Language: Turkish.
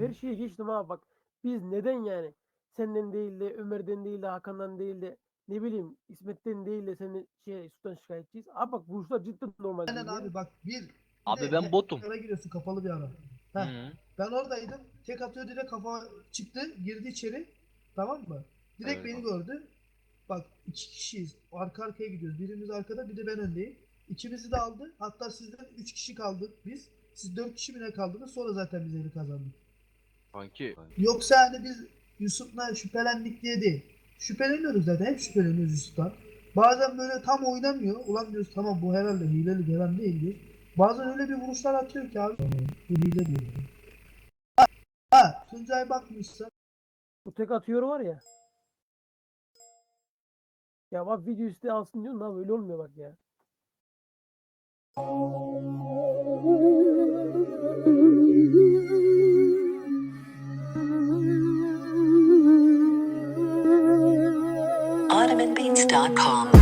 her şeyi geçtim abi bak. Biz neden yani senden değil de Ömer'den değil de Hakan'dan değil de ne bileyim İsmet'ten değil de seni şey Sultan şikayetçiyiz. Abi bak bu işler cidden normal. Aynen değil. abi bak bir. bir Abi de ben he- botum. Ara giriyorsun kapalı bir ara. Heh. Hı. Ben oradaydım. Tek atıyor direkt kafa çıktı. Girdi içeri. Tamam mı? Direkt Evet. beni gördü. Bak iki kişiyiz. Arka arkaya gidiyoruz. Birimiz arkada bir de ben öndeyim. İkimizi de aldı. Hatta sizden üç kişi kaldık biz. Siz dört kişi mi ne kaldınız? Sonra zaten biz eli kazandık. Kanki. Yoksa hani biz Yusuf'la şüphelendik diye değil. Şüpheleniyoruz zaten. Hep şüpheleniyoruz Yusuf'tan. Bazen böyle tam oynamıyor. Ulan diyoruz tamam bu herhalde hileli gelen değil diyor. Bazen öyle bir vuruşlar atıyor ki abi. Bu hile diyor. Ha, ha Tuncay bakmışsa Bu tek atıyor var ya. Ya bak video üstü alsın diyorsun abi öyle olmuyor bak ya. Indeed.com